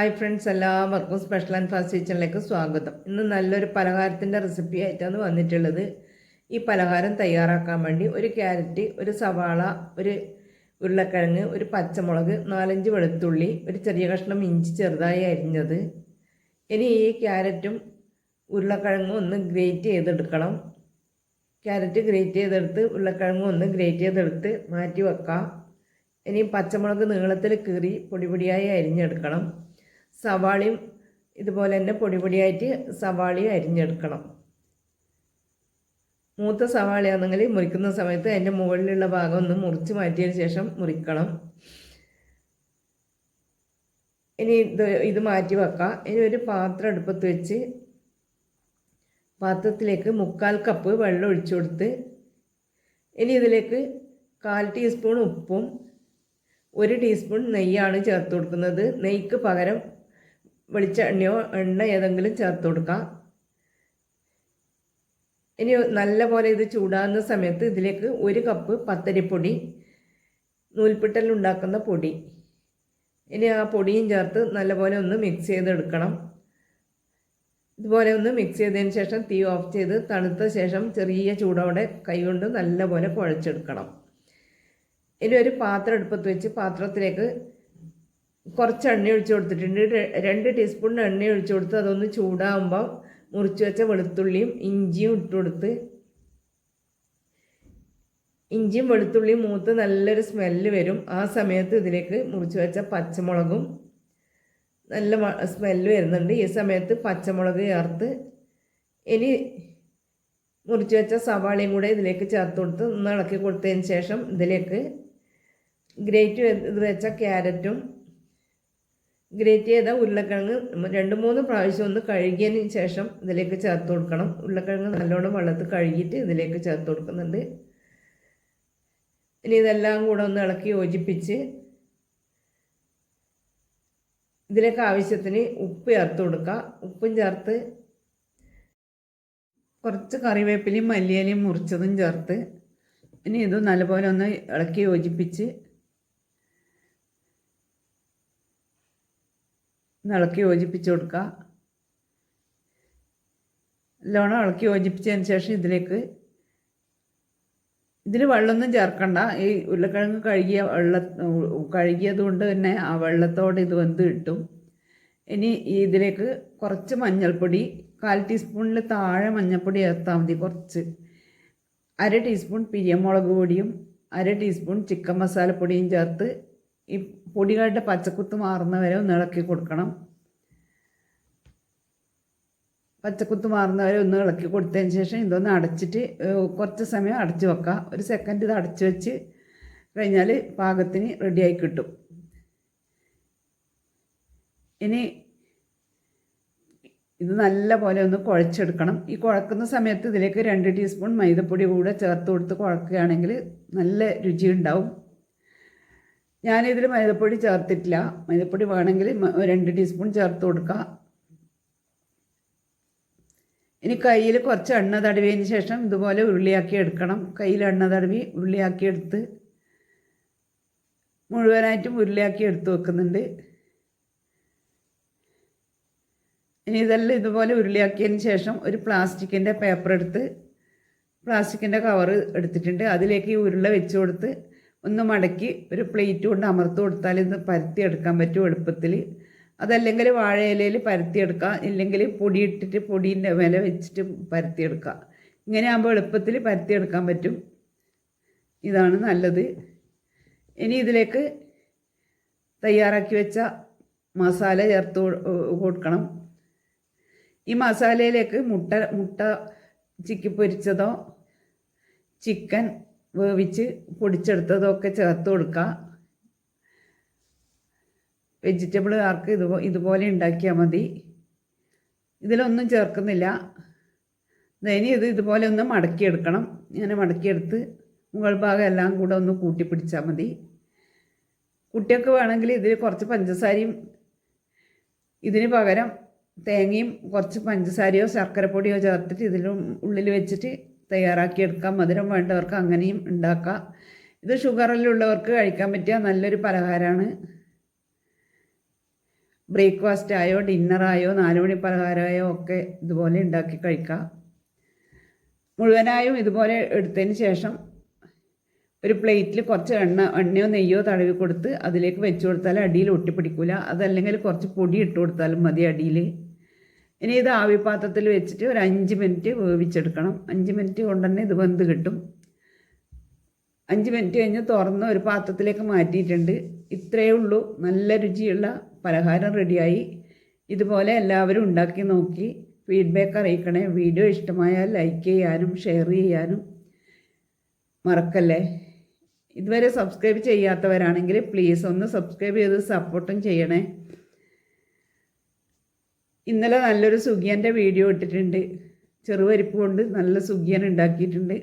Hi friends എല്ലാവർക്കും special and fast കിച്ചണിലേക്ക് സ്വാഗതം. ഇന്ന് നല്ലൊരു പലഹാരത്തിന്റെ റെസിപ്പി ആയിട്ടാണ് വന്നിട്ടുള്ളത്. ഈ പലഹാരം തയ്യാറാക്കാൻ വേണ്ടി ഒരു ക്യാരറ്റ് ഒരു സവാള ഒരു ഉരുളക്കിഴങ്ങ് ഒരു പച്ചമുളക് നാലഞ്ച് വെളുത്തുള്ളി ഒരു ചെറിയ കഷ്ണം ഇഞ്ചി ചെറുതായി അരിഞ്ഞത്. ഇനി ഈ ക്യാരറ്റും ഉരുളക്കിഴങ്ങും ഒന്ന് ഗ്രേറ്റ് ചെയ്തെടുക്കണം. ക്യാരറ്റ് ഗ്രേറ്റ് ചെയ്തെടുത്ത് ഉരുളക്കിഴങ്ങും ഒന്ന് ഗ്രേറ്റ് ചെയ്തെടുത്ത് മാറ്റി വെക്കാം. ഇനി പച്ചമുളക് നീളത്തിൽ കീറി പൊടി പൊടിയായി അരിഞ്ഞെടുക്കണം. സവാളയും ഇതുപോലെ തന്നെ പൊടി പൊടിയായിട്ട് സവാളയും അരിഞ്ഞെടുക്കണം. മൂത്ത സവാളയാണെങ്കിൽ മുറിക്കുന്ന സമയത്ത് അതിന്റെ മുകളിലുള്ള ഭാഗം ഒന്ന് മുറിച്ച് മാറ്റിയതിന് ശേഷം മുറിക്കണം. ഇനി ഇത് ഇത് മാറ്റി വെക്കാം. ഇനി ഒരു പാത്രം അടുപ്പത്ത് വെച്ച് പാത്രത്തിലേക്ക് മുക്കാൽ കപ്പ് വെള്ളം ഒഴിച്ചു കൊടുത്ത് ഇനി ഇതിലേക്ക് കാൽ ടീസ്പൂൺ ഉപ്പും ഒരു ടീസ്പൂൺ നെയ്യാണ് ചേർത്ത് കൊടുക്കുന്നത്. നെയ്ക്ക് പകരം വെളിച്ചെണ്ണയോ എണ്ണ ഏതെങ്കിലും ചേർത്ത് കൊടുക്കാം. ഇനി നല്ല പോലെ ഇത് ചൂടാകുന്ന സമയത്ത് ഇതിലേക്ക് ഒരു കപ്പ് പത്തരിപ്പൊടി നൂൽപ്പിട്ടൽ ഉണ്ടാക്കുന്ന പൊടി. ഇനി ആ പൊടിയും ചേർത്ത് നല്ലപോലെ ഒന്ന് മിക്സ് ചെയ്തെടുക്കണം. ഇതുപോലെ ഒന്ന് മിക്സ് ചെയ്തതിന് ശേഷം തീ ഓഫ് ചെയ്ത് തണുത്ത ശേഷം ചെറിയ ചൂടോടെ കൈകൊണ്ട് നല്ലപോലെ കുഴച്ചെടുക്കണം. ഇനി ഒരു പാത്രം എടുപ്പത്ത് വെച്ച് പാത്രത്തിലേക്ക് കുറച്ച് എണ്ണ ഒഴിച്ച് കൊടുത്തിട്ടുണ്ട് രണ്ട് ടീസ്പൂൺ എണ്ണ ഒഴിച്ച് കൊടുത്ത് അതൊന്ന് ചൂടാകുമ്പോൾ മുറിച്ച് വെച്ച വെളുത്തുള്ളിയും ഇഞ്ചിയും ഇട്ട് കൊടുത്ത് ഇഞ്ചിയും വെളുത്തുള്ളിയും മൂത്ത് നല്ലൊരു സ്മെല്ല് വരും. ആ സമയത്ത് ഇതിലേക്ക് മുറിച്ച് വെച്ച പച്ചമുളകും നല്ല സ്മെല്ല് വരുന്നുണ്ട്. ഈ സമയത്ത് പച്ചമുളക് ചേർത്ത് ഇനി മുറിച്ച് വെച്ച സവാളയും കൂടെ ഇതിലേക്ക് ചേർത്ത് കൊടുത്ത് ഒന്ന് ഇളക്കി കൊടുത്തതിന് ശേഷം ഇതിലേക്ക് ഗ്രേറ്റ് ഇത് വെച്ച ക്യാരറ്റും ഗ്രേറ്റ് ചെയ്ത ഉരുളക്കിഴങ്ങ് രണ്ട് മൂന്ന് പ്രാവശ്യം ഒന്ന് കഴുകിയതിന് ശേഷം ഇതിലേക്ക് ചേർത്ത് കൊടുക്കണം. ഉരുളക്കിഴങ്ങ് നല്ലോണം വെള്ളത്തിൽ കഴുകിയിട്ട് ഇതിലേക്ക് ചേർത്ത് കൊടുക്കുന്നുണ്ട്. ഇനി ഇതെല്ലാം കൂടെ ഒന്ന് ഇളക്കി യോജിപ്പിച്ച് ഇതിലേക്ക് ആവശ്യത്തിന് ഉപ്പ് ചേർത്ത് കൊടുക്കുക ഉപ്പും ചേർത്ത് കുറച്ച് കറിവേപ്പിലയും മല്ലിയിലയും മുറിച്ചതും ചേർത്ത് ഇനി ഇത് നല്ലപോലെ ഒന്ന് ഇളക്കി യോജിപ്പിച്ച് ഇളക്കി യോജിപ്പിച്ച് കൊടുക്കുക നല്ലോണം ഇളക്കി യോജിപ്പിച്ചതിന് ശേഷം ഇതിലേക്ക് ഇതിൽ വെള്ളമൊന്നും ചേർക്കണ്ട. ഈ ഉരുളക്കിഴങ്ങ് കഴുകിയ വെള്ള കഴുകിയത് കൊണ്ട് തന്നെ ആ വെള്ളത്തോടെ ഇത് വെന്ത് കിട്ടും. ഇനി ഇതിലേക്ക് കുറച്ച് മഞ്ഞൾപ്പൊടി കാൽ ടീസ്പൂണിൽ താഴെ മഞ്ഞൾപ്പൊടി ചേർത്താൽ മതി കുറച്ച്. അര ടീസ്പൂൺ പിരിയമുളക് പൊടിയും അര ടീസ്പൂൺ ചിക്കൻ മസാലപ്പൊടിയും ചേർത്ത് ഈ പൊടികളുടെ പച്ചക്കുത്ത് മാറുന്ന വരെ ഒന്ന് ഇളക്കി കൊടുക്കണം. പച്ചക്കുത്ത് മാറുന്ന വരെ ഒന്ന് ഇളക്കി കൊടുത്തതിന് ശേഷം ഇതൊന്ന് അടച്ചിട്ട് കുറച്ച് സമയം അടച്ചു വെക്കുക. ഒരു സെക്കൻഡ് ഇത് അടച്ചു വെച്ച് കഴിഞ്ഞാൽ പാകത്തിന് റെഡിയായി കിട്ടും. ഇനി ഇത് നല്ല പോലെ ഒന്ന് കുഴച്ചെടുക്കണം. ഈ കുഴക്കുന്ന സമയത്ത് ഇതിലേക്ക് രണ്ട് ടീസ്പൂൺ മൈദപ്പൊടി കൂടെ ചേർത്ത് കൊടുത്ത് കുഴക്കുകയാണെങ്കിൽ നല്ല രുചി ഉണ്ടാവും. ഞാനിതിൽ മൈദപ്പൊടി ചേർത്തിട്ടില്ല. മൈദപ്പൊടി വേണമെങ്കിൽ രണ്ട് ടീസ്പൂൺ ചേർത്ത് കൊടുക്കുക ഇനി കയ്യിൽ കുറച്ച് എണ്ണ തടവിയതിന് ശേഷം ഇതുപോലെ ഉരുളിയാക്കി എടുക്കണം. കയ്യിൽ എണ്ണ തടവി ഉരുളിയാക്കി എടുത്ത് മുഴുവനായിട്ടും ഉരുളിയാക്കി എടുത്ത് വെക്കുന്നുണ്ട്. ഇനി ഇതെല്ലാം ഇതുപോലെ ഉരുളിയാക്കിയതിന് ശേഷം ഒരു പ്ലാസ്റ്റിക്കിന്റെ പേപ്പർ എടുത്ത് പ്ലാസ്റ്റിക്കിന്റെ കവർ എടുത്തിട്ടുണ്ട്. അതിലേക്ക് ഈ ഉരുള വെച്ച് കൊടുത്ത് ഒന്ന് മടക്കി ഒരു പ്ലേറ്റ് കൊണ്ട് അമർത്ത് കൊടുത്താൽ ഇത് പരത്തി എടുക്കാൻ പറ്റും എളുപ്പത്തിൽ. അതല്ലെങ്കിൽ വാഴയിലയിൽ പരത്തിയെടുക്കാം ഇല്ലെങ്കിൽ പൊടിയിട്ടിട്ട് പൊടീന്റെ വില വെച്ചിട്ട് പരത്തിയെടുക്കാം ഇങ്ങനെ ആകുമ്പോൾ എളുപ്പത്തിൽ പരത്തിയെടുക്കാൻ പറ്റും. ഇതാണ് നല്ലത്. ഇനി ഇതിലേക്ക് തയ്യാറാക്കി വെച്ച മസാല ചേർത്ത് കൊടുക്കണം. ഈ മസാലയിലേക്ക് മുട്ട മുട്ട ചിക്കി പൊരിച്ചതോ ചിക്കൻ വേവിച്ച് പൊടിച്ചെടുത്തതൊക്കെ ചേർത്ത് കൊടുക്കുക വെജിറ്റബിൾ ആർക്ക് ഇതുപോ ഇതുപോലെ ഉണ്ടാക്കിയാൽ മതി. ഇതിലൊന്നും ചേർക്കുന്നില്ല. ഇനി ഇത് ഇതുപോലെ ഒന്ന് മടക്കിയെടുക്കണം. ഇങ്ങനെ മടക്കിയെടുത്ത് മുകൾ ഭാഗം എല്ലാം കൂടെ ഒന്ന് കൂട്ടി പിടിച്ചാൽ മതി. കുട്ടികൾക്ക് വേണമെങ്കിൽ ഇതിൽ കുറച്ച് പഞ്ചസാരയും ഇതിന് പകരം തേങ്ങയും കുറച്ച് പഞ്ചസാരയോ ശർക്കരപ്പൊടിയോ ചേർത്തിട്ട് ഇതിലും ഉള്ളിൽ വെച്ചിട്ട് തയ്യാറാക്കിയെടുക്കാം. മധുരം വേണ്ടവർക്ക് അങ്ങനെയും ഉണ്ടാക്കാം. ഇത് ഷുഗറിലുള്ളവർക്ക് കഴിക്കാൻ പറ്റിയ നല്ലൊരു പലഹാരമാണ്. ബ്രേക്ക്ഫാസ്റ്റ് ആയോ ഡിന്നറായോ നാലുമണി പലഹാരമായോ ഒക്കെ ഇതുപോലെ ഉണ്ടാക്കി കഴിക്കാം. മുഴുവനായും ഇതുപോലെ എടുത്തതിന് ശേഷം ഒരു പ്ലേറ്റിൽ കുറച്ച് എണ്ണ എണ്ണയോ നെയ്യോ തടവി കൊടുത്ത് അതിലേക്ക് വെച്ച് കൊടുത്താൽ അടിയിൽ ഒട്ടിപ്പിടിക്കില്ല അതല്ലെങ്കിൽ കുറച്ച് പൊടി ഇട്ട് കൊടുത്താലും മതി അടിയിൽ. ഇനി ഇത് ആവിപാത്രത്തിൽ വെച്ചിട്ട് ഒരു അഞ്ച് മിനിറ്റ് വേവിച്ചെടുക്കണം. അഞ്ച് മിനിറ്റ് കൊണ്ട് തന്നെ ഇത് വെന്ത് കിട്ടും. അഞ്ച് മിനിറ്റ് കഴിഞ്ഞ് തുറന്ന് ഒരു പാത്രത്തിലേക്ക് മാറ്റിയിട്ടുണ്ട്. ഇത്രയേ ഉള്ളൂ. നല്ല രുചിയുള്ള പലഹാരം റെഡിയായി. ഇതുപോലെ എല്ലാവരും ഉണ്ടാക്കി നോക്കി. ഫീഡ്ബാക്ക് അറിയിക്കണേ. വീഡിയോ ഇഷ്ടമായാൽ ലൈക്ക് ചെയ്യാനും ഷെയർ ചെയ്യാനും മറക്കല്ലേ? ഇതുവരെ സബ്സ്ക്രൈബ് ചെയ്യാത്തവരാണെങ്കിൽ പ്ലീസ് ഒന്ന് സബ്സ്ക്രൈബ് ചെയ്ത് സപ്പോർട്ടും ചെയ്യണേ. ഇന്നലെ നല്ലൊരു സുഖിയന്റെ വീഡിയോ ഇട്ടിട്ടുണ്ട്. ചെറുപരിപ്പ് കൊണ്ട് നല്ല സുഖിയൻ ഉണ്ടാക്കിയിട്ടുണ്ട്.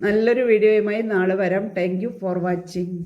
നല്ലൊരു വീഡിയോയുമായി നാളെ വരാം. Thank you for watching